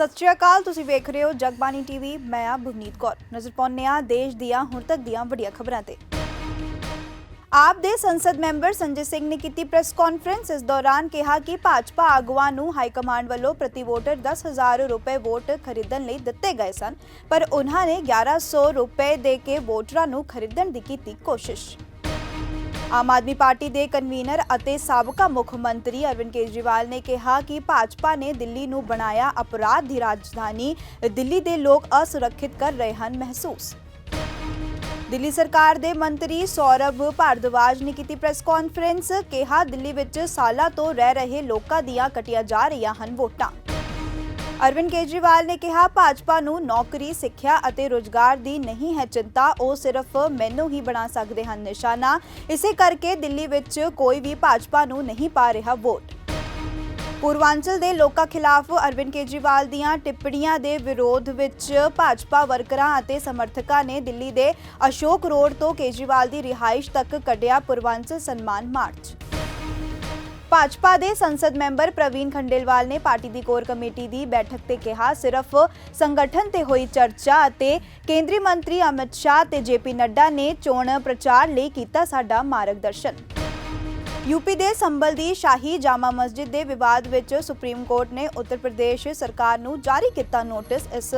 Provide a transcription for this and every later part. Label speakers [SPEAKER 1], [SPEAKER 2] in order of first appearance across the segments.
[SPEAKER 1] ਸਤਿ ਸ਼੍ਰੀ ਅਕਾਲ, ਤੁਸੀਂ ਵੇਖ ਰਹੇ ਹੋ ਜਗਬਾਣੀ ਟੀਵੀ, ਮੈਂ ਆ ਭਵਨੀਤ ਕੌਰ। ਨਜ਼ਰ ਪਾਉਂਦੇ ਹਾਂ ਦੇਸ਼ ਦੀਆਂ, ਹੁਣ ਤੱਕ ਦੀਆਂ ਵੱਡੀਆਂ ਖਬਰਾਂ ਤੇ। ਆਪ ਦੇ ਸੰਸਦ ਮੈਂਬਰ ਸੰਜੇ ਸਿੰਘ ਨੇ ਕੀਤੀ ਪ੍ਰੈਸ ਕਾਨਫਰੰਸ। ਇਸ ਦੌਰਾਨ ਕਿਹਾ ਕਿ ਭਾਜਪਾ ਆਗੂਆਂ ਨੂੰ ਹਾਈ ਕਮਾਂਡ ਵੱਲੋਂ ਪ੍ਰਤੀ ਵੋਟਰ 10000 ਰੁਪਏ ਵੋਟ ਖਰੀਦਣ ਲਈ ਦਿੱਤੇ ਗਏ ਸਨ, ਪਰ ਉਹਨਾਂ ਨੇ 1100 ਰੁਪਏ ਦੇ ਕੇ ਵੋਟਰਾਂ ਨੂੰ ਖਰੀਦਣ ਦੀ ਕੀਤੀ ਕੋਸ਼ਿਸ਼। ਆਮ ਆਦਮੀ ਪਾਰਟੀ ਦੇ ਕਨਵੀਨਰ ਅਤੇ ਸਾਬਕਾ ਮੁੱਖ ਮੰਤਰੀ ਅਰਵਿੰਦ ਕੇਜਰੀਵਾਲ ਨੇ ਕਿਹਾ ਕਿ ਭਾਜਪਾ ਨੇ ਦਿੱਲੀ ਨੂੰ ਬਣਾਇਆ ਅਪਰਾਧ ਦੀ ਰਾਜਧਾਨੀ। ਦਿੱਲੀ ਦੇ ਲੋਕ ਅਸੁਰੱਖਿਅਤ ਕਰ ਰਹੇ ਹਨ ਮਹਿਸੂਸ। ਦਿੱਲੀ ਸਰਕਾਰ ਦੇ ਮੰਤਰੀ ਸੌਰਭ ਭਾਰਦਵਾਜ ਨੇ ਕੀਤੀ ਪ੍ਰੈਸ ਕਾਨਫਰੰਸ, ਕਿਹਾ ਦਿੱਲੀ ਵਿੱਚ ਸਾਲਾਂ ਤੋਂ ਰਹਿ ਰਹੇ ਲੋਕਾਂ ਦੀਆਂ ਕਟੀਆਂ ਜਾ ਰਹੀਆਂ ਹਨ ਵੋਟਾਂ। ਅਰਵਿੰਦ ਕੇਜਰੀਵਾਲ ਨੇ ਕਿਹਾ, ਭਾਜਪਾ ਨੂੰ ਨੌਕਰੀ, ਸਿੱਖਿਆ ਅਤੇ ਰੋਜ਼ਗਾਰ ਦੀ ਨਹੀਂ ਹੈ ਚਿੰਤਾ, ਉਹ ਸਿਰਫ ਮੈਨੂੰ ਹੀ ਬਣਾ ਸਕਦੇ ਹਨ ਨਿਸ਼ਾਨਾ। ਇਸੇ ਕਰਕੇ ਦਿੱਲੀ ਵਿੱਚ ਕੋਈ ਵੀ ਭਾਜਪਾ ਨੂੰ ਨਹੀਂ ਪਾ ਰਿਹਾ ਵੋਟ। ਪੂਰਵਾਂਚਲ ਦੇ ਲੋਕਾਂ ਖਿਲਾਫ ਅਰਵਿੰਦ ਕੇਜਰੀਵਾਲ ਦੀਆਂ ਟਿੱਪਣੀਆਂ ਦੇ ਵਿਰੋਧ ਵਿੱਚ ਭਾਜਪਾ ਵਰਕਰਾਂ ਅਤੇ ਸਮਰਥਕਾਂ ਨੇ ਦਿੱਲੀ ਦੇ ਅਸ਼ੋਕ ਰੋਡ ਤੋਂ ਕੇਜਰੀਵਾਲ ਦੀ ਰਿਹਾਇਸ਼ ਤੱਕ ਕੱਢਿਆ ਪੂਰਵਾਂਚਲ ਸਨਮਾਨ ਮਾਰਚ। ਭਾਜਪਾ ਦੇ ਸੰਸਦ ਮੈਂਬਰ ਪ੍ਰਵੀਨ ਖੰਡੇਲਵਾਲ ਨੇ ਪਾਰਟੀ ਦੀ ਕੋਰ ਕਮੇਟੀ ਦੀ ਬੈਠਕ ਤੇ ਕਿਹਾ, ਸਿਰਫ ਸੰਗਠਨ ਤੇ ਹੋਈ ਚਰਚਾ ਅਤੇ ਕੇਂਦਰੀ ਮੰਤਰੀ ਅਮਿਤ ਸ਼ਾਹ ਤੇ ਜੇਪੀ ਨੱਡਾ ਨੇ ਚੋਣ ਪ੍ਰਚਾਰ ਲਈ ਕੀਤਾ ਸਾਡਾ ਮਾਰਗਦਰਸ਼ਨ। ਯੂਪੀ ਦੇ ਸੰਭਲ ਦੀ ਸ਼ਾਹੀ ਜਾਮਾ ਮਸਜਿਦ ਦੇ ਵਿਵਾਦ ਵਿੱਚ ਸੁਪਰੀਮ ਕੋਰਟ ਨੇ ਉੱਤਰ ਪ੍ਰਦੇਸ਼ ਸਰਕਾਰ ਨੂੰ ਜਾਰੀ ਕੀਤਾ ਨੋਟਿਸ। ਇਸ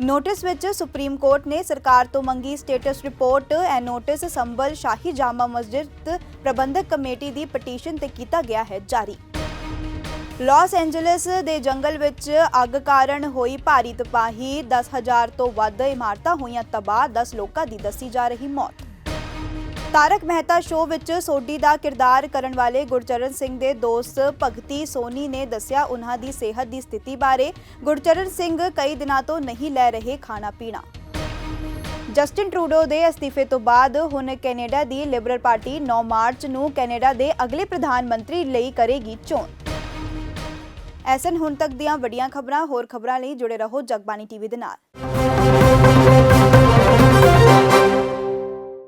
[SPEAKER 1] ਨੋਟਿਸ ਵਿੱਚ ਸੁਪਰੀਮ ਕੋਰਟ ਨੇ ਸਰਕਾਰ ਤੋਂ ਮੰਗੀ ਸਟੇਟਸ ਰਿਪੋਰਟ ਇਹ ਨੋਟਿਸ ਸੰਭਲ ਸ਼ਾਹੀ ਜਾਮਾ ਮਸਜਿਦ ਪ੍ਰਬੰਧਕ ਕਮੇਟੀ ਦੀ ਪਟੀਸ਼ਨ ਤੇ ਕੀਤਾ ਗਿਆ ਹੈ ਜਾਰੀ। ਲਾਸ ਐਂਜਲਸ ਦੇ ਜੰਗਲ ਵਿੱਚ ਅੱਗ ਕਾਰਨ ਹੋਈ ਭਾਰੀ ਤਬਾਹੀ 10000 ਤੋਂ ਵੱਧ ਇਮਾਰਤਾਂ ਹੋਈਆਂ ਤਬਾਹ 10 ਲੋਕਾਂ ਦੀ ਦੱਸੀ ਜਾ ਰਹੀ ਮੌਤ। ਤਾਰਕ ਮਹਿਤਾ ਸ਼ੋਅ ਵਿੱਚ ਸੋਢੀ ਦਾ ਕਿਰਦਾਰ ਕਰਨ ਵਾਲੇ ਗੁਰਚਰਨ ਸਿੰਘ ਦੇ ਦੋਸਤ ਭਗਤੀ ਸੋਨੀ ਨੇ ਦੱਸਿਆ ਉਹਨਾਂ ਦੀ ਸਿਹਤ ਦੀ ਸਥਿਤੀ ਬਾਰੇ। ਗੁਰਚਰਨ ਸਿੰਘ ਕਈ ਦਿਨਾਂ ਤੋਂ ਨਹੀਂ ਲੈ ਰਹੇ ਖਾਣਾ ਪੀਣਾ। ਜਸਟਿਨ ਟਰੂਡੋ ਦੇ ਅਸਤੀਫੇ ਤੋਂ ਬਾਅਦ ਹੁਣ ਕੈਨੇਡਾ ਦੀ ਲਿਬਰਲ ਪਾਰਟੀ 9 ਮਾਰਚ ਨੂੰ ਕੈਨੇਡਾ ਦੇ ਅਗਲੇ ਪ੍ਰਧਾਨ ਮੰਤਰੀ ਲਈ ਕਰੇਗੀ ਚੋਣ। ਐਸਨ ਹੁਣ ਤੱਕ ਦੀਆਂ ਵੱਡੀਆਂ ਖਬਰਾਂ, ਹੋਰ ਖਬਰਾਂ ਲਈ ਜੁੜੇ ਰਹੋ ਜਗਬਾਣੀ ਟੀਵੀ ਦੇ ਨਾਲ।